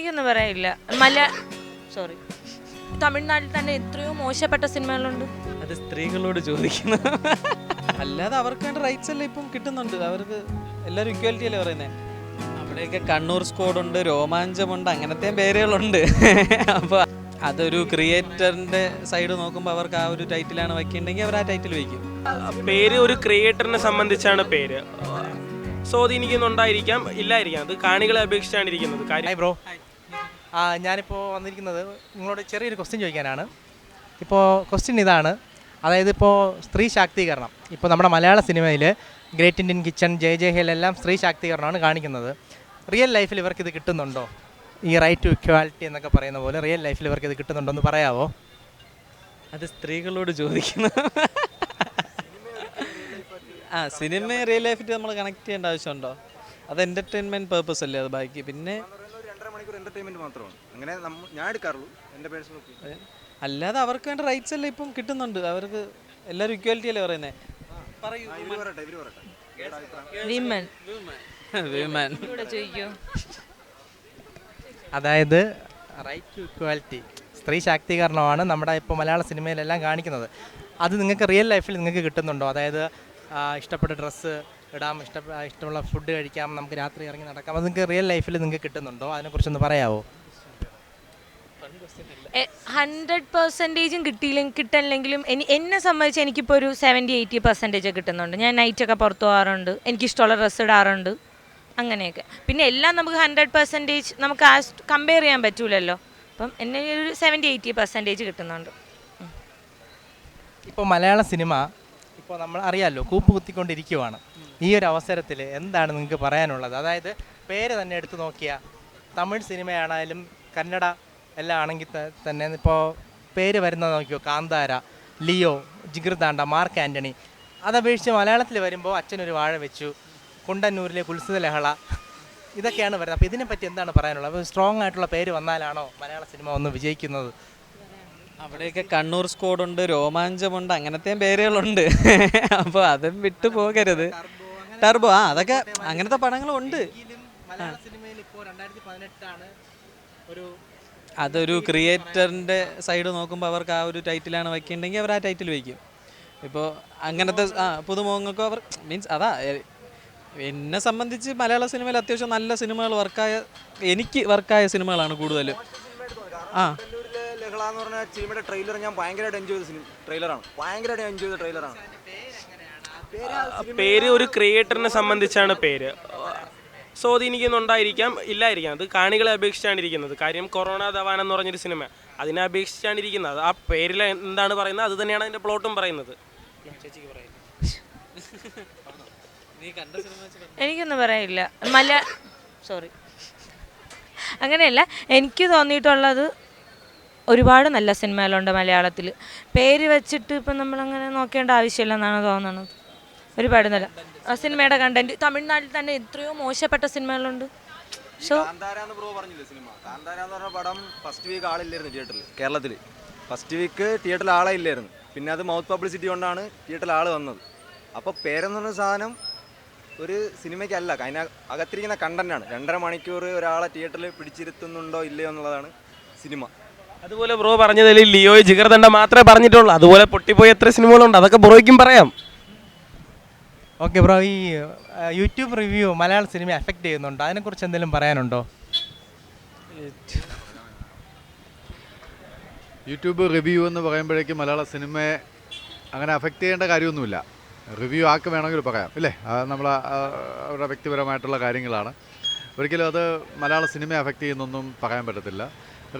എനിക്കൊന്നും പറയില്ല. മല സോറി തമിഴ്നാട്ടിൽ തന്നെ എത്രയോ മോശപ്പെട്ട സിനിമകളുണ്ട്. അത് സ്ത്രീകളോട് ചോദിക്കുന്നു. അല്ലാതെ അവർക്ക് വേണ്ട റൈറ്റ്സ് എല്ലാം ഇപ്പം കിട്ടുന്നുണ്ട്. അവർക്ക് എല്ലാവരും ഇക്വാലിറ്റി അല്ലേ പറയുന്നത് അവിടെയൊക്കെ കണ്ണൂർ സ്കോഡ് ഉണ്ട് രോമാഞ്ചമുണ്ട് അങ്ങനത്തെ പേരുകളുണ്ട്. അപ്പോൾ അതൊരു ക്രിയേറ്ററിന്റെ സൈഡ് നോക്കുമ്പോൾ അവർക്ക് ആ ഒരു ടൈറ്റിലാണ് വയ്ക്കേണ്ടെങ്കിൽ അവർ ആ ടൈറ്റിൽ വയ്ക്കും പേര് ഒരു ക്രിയേറ്ററിനെ സംബന്ധിച്ചാണ് പേര്. സ്വാധീനിക്കുന്നുണ്ടായിരിക്കാം ഇല്ലായിരിക്കാം. അത് കാണികളെ അപേക്ഷിച്ചാണ് ഇരിക്കുന്നത്. കാര്യം ബ്രോ ഞാനിപ്പോൾ വന്നിരിക്കുന്നത് നിങ്ങളോട് ചെറിയൊരു ക്വസ്റ്റ്യൻ ചോദിക്കാനാണ്. ഇപ്പോൾ ക്വസ്റ്റ്യൻ ഇതാണ്. അതായത് ഇപ്പോൾ സ്ത്രീ ശാക്തീകരണം. ഇപ്പോൾ നമ്മുടെ മലയാള സിനിമയിൽ Great Indian Kitchen Jaya Jaya hail എല്ലാം സ്ത്രീ ശാക്തീകരണമാണ് കാണിക്കുന്നത്. റിയൽ ലൈഫിൽ ഇവർക്ക് ഇത് കിട്ടുന്നുണ്ടോ? ഈ റൈറ്റ് ടു ഇക്വാലിറ്റി എന്നൊക്കെ പറയുന്ന പോലെ റിയൽ ലൈഫിൽ ഇവർക്ക് ഇത് കിട്ടുന്നുണ്ടോ എന്ന് പറയാവോ? അത് സ്ത്രീകളോട് ചോദിക്കുന്നു. ആ സിനിമ റിയൽ ലൈഫിൽ നമ്മൾ കണക്ട് ചെയ്യേണ്ട ആവശ്യമുണ്ടോ? അത് എന്റർടൈൻമെന്റ് പേർപ്പസ് അല്ലേ അത് ബാക്കി? പിന്നെ മണിക്കൂർ എന്റർടൈൻമെന്റ് മാത്രമാണ്. അങ്ങനെ ഞാൻ എടുക്കാറുള്ളൂ. എന്റെ പേഴ്സണൽ ഒപ്പീനിയൻ അല്ലാതെ അവർക്ക് വേണ്ട റൈറ്റ്സ് എല്ലാം ഇപ്പം കിട്ടുന്നുണ്ട്. അവർക്ക് എല്ലാവരും ഇക്വാലിറ്റി അല്ലേ പറയുന്നത് പറയൂ. ഇവർ പറയട്ടെ ഇവർ പറയട്ടെ. ഇവരുടെ അഭിപ്രായം. വിമൻ. വിമാൻ. ഇവിടെ ചോദിക്കൂ. അതായത് റൈറ്റ് ടു ഇക്വാലിറ്റി സ്ത്രീ ശാക്തീകരണമാണ് നമ്മുടെ ഇപ്പോൾ മലയാള സിനിമയിലെല്ലാം കാണിക്കുന്നത്. അത് നിങ്ങൾക്ക് റിയൽ ലൈഫിൽ നിങ്ങൾക്ക് കിട്ടുന്നുണ്ടോ? അതായത് ആ, ഇഷ്ടപ്പെട്ട ഡ്രസ്സ് ഇടാം ഇഷ്ട ഇഷ്ടമുള്ള ഫുഡ് കഴിക്കാം നമുക്ക് രാത്രി ഇറങ്ങി നടക്കാം. അത് നിങ്ങൾക്ക് റിയൽ ലൈഫിൽ നിങ്ങൾക്ക് കിട്ടുന്നുണ്ടോ? അതിനെക്കുറിച്ചൊന്ന് പറയാമോ ഹൺഡ്രഡ് പെർസെന്റേജും കിട്ടിയില്ലെങ്കിൽ കിട്ടില്ലെങ്കിലും എനി എന്നെ സംബന്ധിച്ച് എനിക്കിപ്പോൾ ഒരു സെവന്റി എയ്റ്റി പെർസെന്റേജ് കിട്ടുന്നുണ്ട്. ഞാൻ നൈറ്റൊക്കെ പുറത്ത് പോകാറുണ്ട് എനിക്കിഷ്ടമുള്ള ഡ്രസ്സ് ഇടാറുണ്ട്. അങ്ങനെയൊക്കെ. പിന്നെ എല്ലാം നമുക്ക് ഹൺഡ്രഡ് പെർസെന്റേജ് നമുക്ക് ആ കമ്പയർ ചെയ്യാൻ പറ്റൂലല്ലോ. അപ്പം എന്നെ ഒരു സെവന്റി എയ്റ്റി പെർസെന്റേജ് കിട്ടുന്നുണ്ട്. ഇപ്പോൾ മലയാള സിനിമ ഇപ്പോൾ നമ്മൾ അറിയാമല്ലോ കൂപ്പ് കുത്തിക്കൊണ്ടിരിക്കുവാണ് ഈ ഒരു അവസരത്തിൽ എന്താണ് നിങ്ങൾക്ക് പറയാനുള്ളത്? അതായത് പേര് തന്നെ എടുത്തു നോക്കിയാൽ തമിഴ് സിനിമയാണെങ്കിലും കന്നഡ എല്ലാം ആണെങ്കിൽ തന്നെ ഇപ്പോൾ പേര് വരുന്നത് നോക്കിയോ? കാന്താര ലിയോ ജിഗൃതാണ്ട മാർക്ക് ആന്റണി അതപേക്ഷിച്ച് മലയാളത്തിൽ വരുമ്പോൾ അച്ഛനൊരു വാഴ വെച്ചു കുണ്ടന്നൂരിലെ കുൽസിത ലഹള ഇതൊക്കെയാണ് വരുന്നത്. അപ്പോൾ ഇതിനെപ്പറ്റി എന്താണ് പറയാനുള്ളത്? അപ്പോൾ സ്ട്രോങ് ആയിട്ടുള്ള പേര് വന്നാലാണോ മലയാള സിനിമ ഒന്ന് വിജയിക്കുന്നത്? അവിടെയൊക്കെ കണ്ണൂർ സ്കോഡുണ്ട് രോമാഞ്ചമുണ്ട് അങ്ങനത്തെ പേരുകളുണ്ട്. അപ്പോൾ അതും വിട്ടു പോകരുത്. ടർബോ ആ അതൊക്കെ അങ്ങനത്തെ പടങ്ങളും ഉണ്ട് മലയാള സിനിമയിൽ ഇപ്പോൾ രണ്ടായിരത്തി പതിനെട്ടാണ് ഒരു അതൊരു ക്രിയേറ്ററിന്റെ സൈഡ് നോക്കുമ്പോൾ അവർക്ക് ആ ഒരു ടൈറ്റിലാണ് വയ്ക്കുന്നുണ്ടെങ്കിൽ അവർ ആ ടൈറ്റിൽ വയ്ക്കും ഇപ്പോൾ അങ്ങനത്തെ ആ പുതുമുഖങ്ങൾക്കും അവർ മീൻസ് അതാ എന്നെ സംബന്ധിച്ച് മലയാള സിനിമയിൽ അത്യാവശ്യം നല്ല സിനിമകൾ വർക്കായ എനിക്ക് വർക്കായ സിനിമകളാണ് കൂടുതലും. ആ. ലഹള എന്ന് പറഞ്ഞ സിനിമയുടെ ട്രെയിലർ ഞാൻ ഭയങ്കരമായിട്ട് എൻജോയ് ചെയ്ത സിനിമ ട്രെയിലറാണ് ഭയങ്കരമായിട്ട് എൻജോയ് ചെയ്ത ട്രെയിലറാണ് പേര് ഒരു ക്രിയേറ്ററിനെ സംബന്ധിച്ചാണ് പേര്. സ്വാധീനിക്കുന്നുണ്ടായിരിക്കാം ഇല്ലായിരിക്കാം. അത് കാണികളെ അപേക്ഷിച്ചാണ് ഇരിക്കുന്നത് കാര്യം കൊറോണ ദവാൻ എന്ന് പറഞ്ഞൊരു സിനിമ. അതിനെ അപേക്ഷിച്ചാണ് ഇരിക്കുന്നത് ആ പേരിൽ എന്താണ് പറയുന്നത്? അത് തന്നെയാണ് അതിന്റെ പ്ലോട്ടും പറയുന്നത്. എനിക്കൊന്ന് നീ കണ്ട സിനിമ വെച്ച് എനിക്കൊന്നും പറയില്ല മല സോറി. അങ്ങനെയല്ല എനിക്ക് തോന്നിയിട്ടുള്ളത് ഒരുപാട് നല്ല സിനിമകളുണ്ട് മലയാളത്തിൽ പേര് വെച്ചിട്ട് ഇപ്പം നമ്മളങ്ങനെ നോക്കേണ്ട ആവശ്യമില്ലെന്നാണ് തോന്നുന്നത് ഒരുപാട് നല്ല. ആ സിനിമയുടെ കണ്ടന്റ് തമിഴ്നാട്ടിൽ തന്നെ എത്രയോ മോശപ്പെട്ട സിനിമകളുണ്ട്. സോ കാന്താര എന്ന് ബ്രോ പറഞ്ഞില്ലേ സിനിമ? കാന്താര എന്ന് പറഞ്ഞ പടം ഫസ്റ്റ് വീക്ക് ആളില്ലായിരുന്നു തിയേറ്ററിൽ കേരളത്തിൽ ഫസ്റ്റ് വീക്ക് തിയേറ്ററിൽ ആളെ ഇല്ലായിരുന്നു പിന്നെ അത് മൗത്ത് പബ്ലിസിറ്റി കൊണ്ടാണ് തിയേറ്ററിൽ ആൾ വന്നത്. അപ്പോൾ പേരെന്ന് പറഞ്ഞ സാധനം ഒരു സിനിമയ്ക്കല്ല അതിന് അകത്തിരിക്കുന്ന കണ്ടന്റാണ് രണ്ടര മണിക്കൂർ ഒരാളെ തിയേറ്ററിൽ പിടിച്ചിരുത്തുന്നുണ്ടോ ഇല്ലയോ എന്നുള്ളതാണ് സിനിമ. അതുപോലെ ബ്രോ പറഞ്ഞതിൽ ലിയോയ് ജിഗർദണ്ഡ മാത്രമേ പറഞ്ഞിട്ടുള്ളൂ. അതുപോലെ പൊട്ടിപ്പോയി എത്ര സിനിമകളുണ്ട്? അതൊക്കെ ബ്രോയ്ക്കും പറയാം. ഓക്കെ ബ്രോ ഈ യൂട്യൂബ് റിവ്യൂ മലയാള സിനിമ എഫക്റ്റ് ചെയ്യുന്നുണ്ടോ? അതിനെക്കുറിച്ച് എന്തെങ്കിലും പറയാനുണ്ടോ? യൂട്യൂബ് റിവ്യൂ എന്ന് പറയുമ്പോഴേക്കും മലയാള സിനിമയെ അങ്ങനെ അഫക്റ്റ് ചെയ്യേണ്ട കാര്യമൊന്നുമില്ല. റിവ്യൂ ആക്ക് വേണമെങ്കിൽ പറയാം ഇല്ലേ? നമ്മൾ അവരുടെ വ്യക്തിപരമായിട്ടുള്ള കാര്യങ്ങളാണ്. ഒരിക്കലും അത് മലയാള സിനിമയെ അഫക്റ്റ് ചെയ്യുന്നൊന്നും പറയാൻ പറ്റത്തില്ല.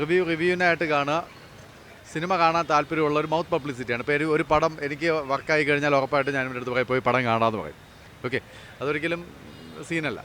റിവ്യൂ റിവ്യൂവിനായിട്ട് കാണുക സിനിമ കാണാൻ താല്പര്യമുള്ള ഒരു മൗത്ത് പബ്ലിസിറ്റിയാണ് ഇപ്പോൾ ഒരു- പടം എനിക്ക് വർക്കായി കഴിഞ്ഞാൽ ഉറപ്പായിട്ട് ഞാൻ ഇവിടെ അടുത്ത് പോയി പടം കാണാമെന്ന് പറയും. ഓക്കെ അതൊരിക്കലും സീനല്ല